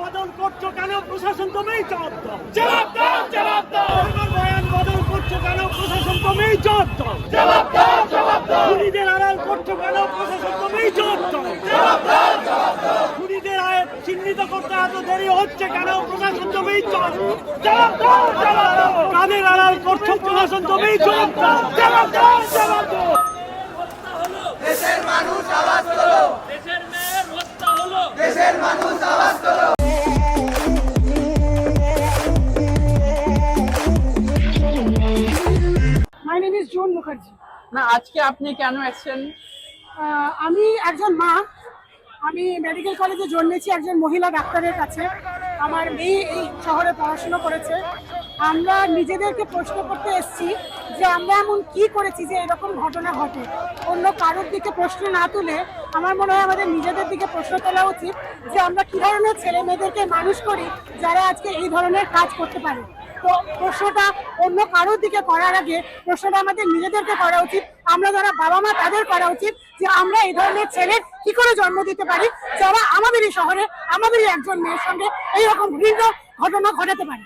বদল করছ কেন প্রশাসন তুমিই জবাব দাও জবাব দাও জবাব দাও বয়ান বদল করছ কেন প্রশাসন তুমিই জবাব দাও জবাব দাও জবাব দাও খুনিদের আড়াল করছ কেন প্রশাসন তুমিই জবাব দাও জবাব দাও জবাব দাও খুনিদের আয় চিহ্নিত করতে এত দেরি হচ্ছে কেন প্রশাসন তুমিই জবাব দাও জবাব দাও জবাব দাও কাদের আড়াল করছ প্রশাসন তুমিই জবাব দাও জবাব দাও জবাব দাও দেশের মানুষ আওয়াজ তোলো দেশের মানুষ আওয়াজ তোলো মুখার্জি। না আজকে আপনি কেন এসেছেন আমি একজন মা। আমি মেডিকেল কলেজে জন্মেছি একজন মহিলা ডাক্তারের কাছে। আমার মেয়ে এই শহরে পড়াশোনা করেছে। আমরা নিজেদেরকে প্রশ্ন করতে এসেছি যে আমরা এমন কি করেছি যে এরকম ঘটনা ঘটে। অন্য কারোর দিকে প্রশ্ন না তুলে আমার মনে হয় আমাদের নিজেদের দিকে প্রশ্ন তোলা উচিত যে আমরা কী ধরনের ছেলে মেয়েদেরকে মানুষ করি যারা আজকে এই ধরনের কাজ করতে পারে। প্রশ্নটা অন্য কারোর দিকে করার আগে প্রশ্নটা আমাদের নিজেদেরকে করা উচিত। আমরা যারা বাবা মা তাদের করা উচিত যে আমরা এই ধরনের ছেলে কি করে জন্ম দিতে পারি? যারা আমাদেরই শহরে আমাদেরই একজন মেয়ের সঙ্গে এইরকম ঘৃণ্য ঘটনা ঘটাতে পারে।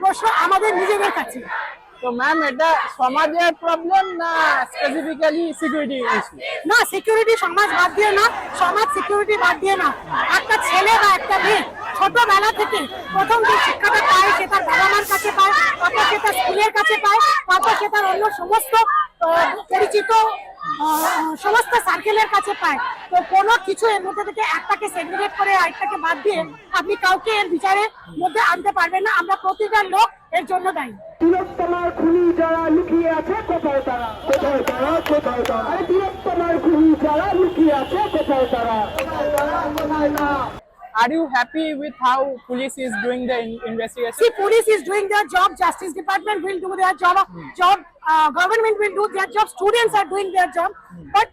প্রশ্ন আমাদের নিজেদের কাছে। তো ম্যাম এটা সমাজের প্রবলেম না স্পেসিফিক্যালি সিকিউরিটি ইস্যু না সিকিউরিটি সমাজ বাদ দিয়ে না সমাজ সিকিউরিটি বাদ দিয়ে না। একটা ছেলে বা একটা মেয়ে ছোটবেলা থেকে প্রথম যে শিক্ষাটা পায় সে তার বাবা মার কাছে পায় তারপর সে তার স্কুলের কাছে পায় তারপর সে তার অন্য সমস্ত পরিচিত সমস্ত সার্কেলের কাছে পায়। তো কোনো কিছু এর মধ্যে থেকে একটাকে সেগ্রিগেট করে আরেকটাকে বাদ দিয়ে আপনি কাউকে এর বিচারের মধ্যে আনতে পারবেন না, আমরা প্রতিটা লোক এর জন্য দায়ী। তিলোত্তমার খুনি যারা লুকিয়ে আছে, কোথায় তারা? কোথায় তারা? কোথায় তারা? তিলোত্তমার খুনি যারা লুকিয়ে আছে, কোথায় তারা? কোথায় তারা? কোথায় তারা? Are you happy with how police is doing the in investigation? See, police is doing their job. Justice Department will do their job. Mm. Job uh, government will do their job. Students are doing their job. Mm. But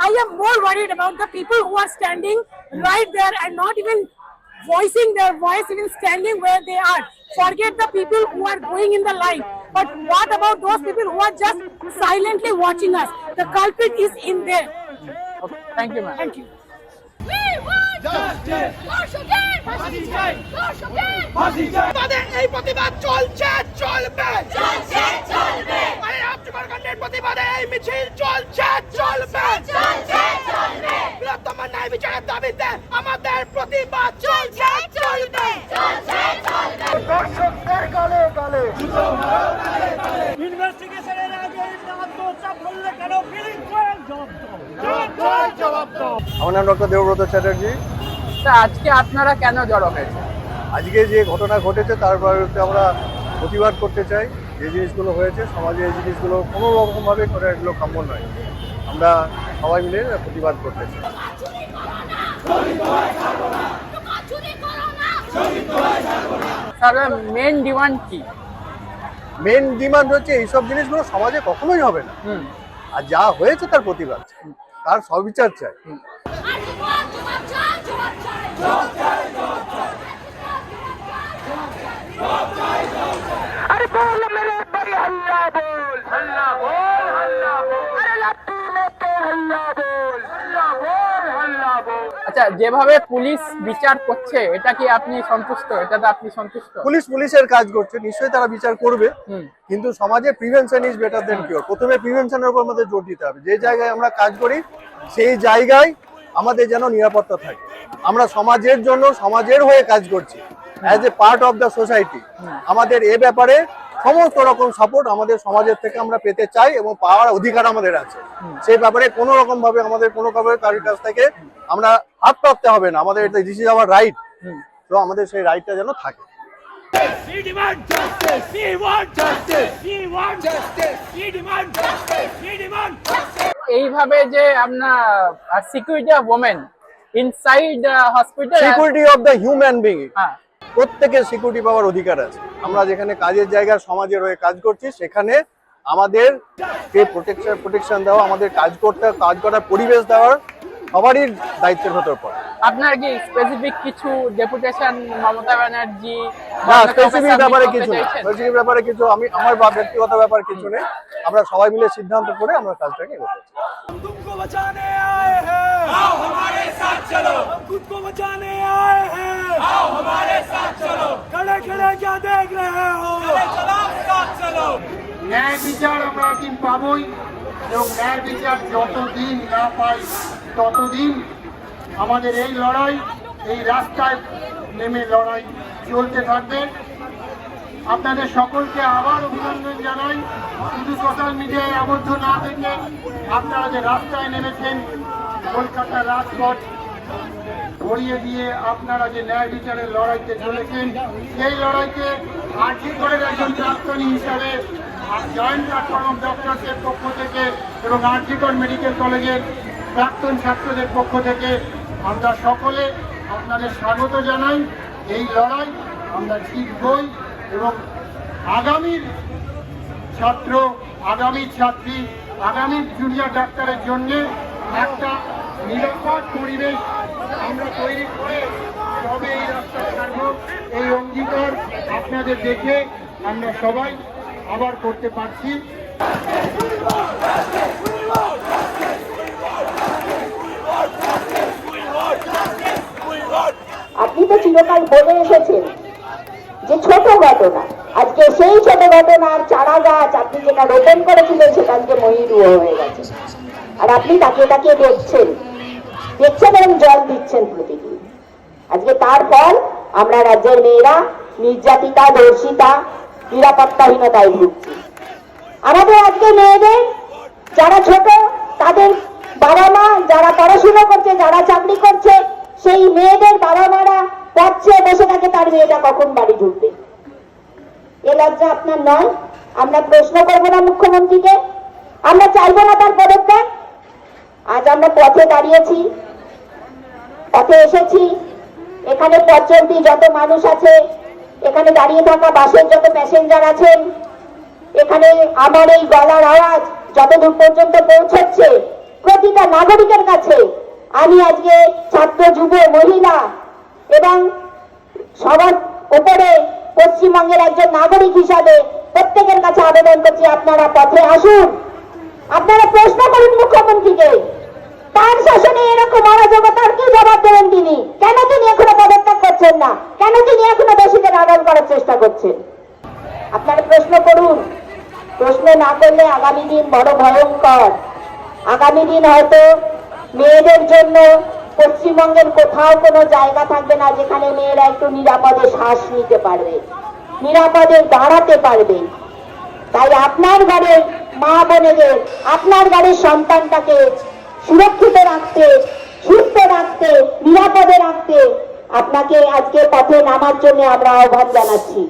I am more worried about the people who are standing mm. right there and not even voicing their voice, even standing where they are. Forget the people who are going in the line. But what about those people who are just silently watching us? The culprit is in there. Okay. Thank you, ma'am. Thank you. আমাদের এই প্রতিবাদ চলছে চলবে প্রতিবাদে এই মিছিল চলছে চলবে বৃহত্তম ন্যায় বিচারের দাবিতে আমাদের প্রতিবাদ দেবব্রত চ্যাটার্জি। তা আজকে আপনারা কেন জড়ো হয়েছে আজকে যে ঘটনা ঘটেছে তার বিরুদ্ধে আমরা প্রতিবাদ করতে চাই। যে জিনিসগুলো হয়েছে সমাজে এই জিনিসগুলো কোনো রকমভাবে করে এগুলো কাম্য নয়। আমরা সবাই মিলে প্রতিবাদ করতে চাই। স্যার মেন ডিমান্ড কি? মেন ডিমান্ড হচ্ছে এইসব জিনিসগুলো সমাজে কখনোই হবে না। আর যা হয়েছে তার প্রতিবাদ। তার সবিচার চাই। আরে বল মেরে ভাই হল্লা বল। হল্লা বল হল্লা বল। আরে লাট্টু লেকে হল্লা বল। হল্লা বল হল্লা বল। আচ্ছা যেভাবে পুলিশ বিচার করছে এটা কি আপনি সন্তুষ্ট? এটাতে আপনি সন্তুষ্ট? পুলিশ পুলিশের কাজ করছে নিশ্চয়ই তারা বিচার করবে। কিন্তু সমাজে prevention is better than cure প্রথমে প্রিভেনশনের উপর আমাদের জোর দিতে হবে। যে জায়গায় আমরা কাজ করি সেই জায়গায় আমাদের যেন নিরাপত্তা থাকে। আমরা সমাজের জন্য সমাজের হয়ে কাজ করছি। As a part of the society আমাদের এ ব্যাপারে সমস্ত রকম সাপোর্ট আমাদের সমাজের থেকে আমরা পেতে চাই এবং পাওয়ার অধিকার আমাদের আছে। সেই ব্যাপারে কোনো রকম ভাবে আমাদের কোনো ভাবে কারোর কাছ থেকে আমরা হাত পাততে হবে না। আমাদের দিস ইজ আওয়ার রাইট তো আমাদের সেই রাইটটা যেন থাকে। We demand justice. We want justice. We want justice. We demand justice. We demand justice. এইভাবে যে আপনার security of women inside hospital security of the human being প্রত্যেকের সিকিউরিটি পাওয়ার অধিকার আছে আমরা যেখানে কাজের জায়গায় সমাজের হয়ে কাজ করছি সেখানে আমাদের যে প্রোটেকশন প্রোটেকশন দেওয়া আমাদের কাজ করতে কাজ করার পরিবেশ দেওয়ার সবারই দায়িত্বের ভেতর পড়ে আপনার কি স্পেসিফিক কিছু ডেপুটেশন মমতা ব্যানার্জি না স্পেসিফিক ব্যাপারে কিছু নেই স্পেসিফিক ব্যাপারে কিছু আমি আমার বা ব্যক্তিগত ব্যাপার কিছু নেই আমরা সবাই মিলে সিদ্ধান্ত করে আমরা কাজটাকে এগোতে চাই। हम तुमको बचाने आए हैं आओ हमारे साथ चलो हम खुद को बचाने आए हैं आओ हमारे साथ चलो खड़े खड़े क्या देख रहे हो चलो साथ चलो ন্যায় বিচার আমরা একদিন পাবই এবং ন্যায় বিচার যতদিন না পাই ততদিন আমাদের এই লড়াই, এই রাস্তায় নেমে লড়াই চলতে থাকবে। আপনাদের সকলকে আবার অভিনন্দন জানাই। শুধু সোশ্যাল মিডিয়ায় আবদ্ধ না থেকে আপনারা যে রাস্তায় নেমেছেন কলকাতার রাজপথ ভরিয়ে দিয়ে আপনারা যে ন্যায় বিচারের লড়াইতে চলেছেন, সেই লড়াইতে আর্থিকরের একজন প্রাক্তনী হিসাবে জয়েন্ট প্ল্যাটফর্ম অফ ডক্টরসের পক্ষ থেকে এবং আর্থিকর মেডিকেল কলেজের প্রাক্তন ছাত্রদের পক্ষ থেকে আমরা সকলে আপনাদের স্বাগত জানাই। এই লড়াই আমরা জিতবই এবং আগামীর ছাত্র, আগামী ছাত্রী, আগামী জুনিয়র ডাক্তারের জন্য একটা নিরাপদ পরিবেশ আমরা তৈরি করে তবে এই রাস্তা ছাড়ব। এই অঙ্গীকার আপনাদের দেখে আমরা সবাই আবার করতে পারছি। আপনি তো চিরকাল বলে এসেছেন যে ছোট ঘটনা। আজকে সেই ছোট ঘটনার চারা গাছ আপনি যেটা রোপণ করেছিলেন আজকে মহিরুহ হয়ে গেছে। আর আপনি তাকে তাকিয়ে দেখছেন। দেখছেন এবং জল দিচ্ছেন প্রতিদিন। আজকে তার ফল আমরা রাজ্যের মেয়েরা, নির্যাতিতা, দর্শিতা, নিরাপত্তাহীনতায় ভুগছি। আমাদের আজকে মেয়েদের যারা ছোট, তাদের বাবা মা যারা পড়াশুনো করছে, যারা চাকরি করছে সেই মেয়েদের বাবা মারা পথে বসে থাকে, তার মেয়েটা কখন বাড়ি ঢুকবে? এ লজ্জা আপনার নয়? আমরা প্রশ্ন করব না মুখ্যমন্ত্রীকে। আমরা চাইব না তার পদত্যাগ। আজ আমরা পথে দাঁড়িয়েছি, পথে এসেছি। এখানে পথ চলতি যত মানুষ আছে, এখানে দাঁড়িয়ে থাকা বাসের যত প্যাসেঞ্জার আছেন, এখানে আমার এই গলার আওয়াজ যতদূর পর্যন্ত পৌঁছচ্ছে, প্রতিটা নাগরিকের কাছে আমি আজকে ছাত্র যুব মহিলা এবং সবার উপরে পশ্চিমবঙ্গের একজন নাগরিক হিসাবে প্রত্যেকের কাছে আবেদন করছি, আপনারা পথে আসুন। আপনারা প্রশ্ন করুন মুখ্যমন্ত্রীকে, তার শাসনে এরকম অরাজকতার কি জবাব দেবেন তিনি? কেন তিনি এখনও পদত্যাগ করছেন না? কেন তিনি এখনও দোষীদের আড়াল করার চেষ্টা করছেন? আপনারা প্রশ্ন করুন। প্রশ্ন না করলে আগামী দিন বড় ভয়ঙ্কর। আগামী দিন হয়তো মেয়েদের জন্য পশ্চিমবঙ্গের কোথাও কোনো জায়গা থাকবে না যেখানে মেয়েরা একটু নিরাপদে শ্বাস নিতে পারবে, নিরাপদে দাঁড়াতে পারবে। তাই আপনার ঘরের মা বোনেদের, আপনার ঘরের সন্তানটাকে সুরক্ষিত রাখতে, সুস্থ রাখতে, নিরাপদে রাখতে আপনাকে আজকে পথে নামার জন্য আমরা আহ্বান জানাচ্ছি।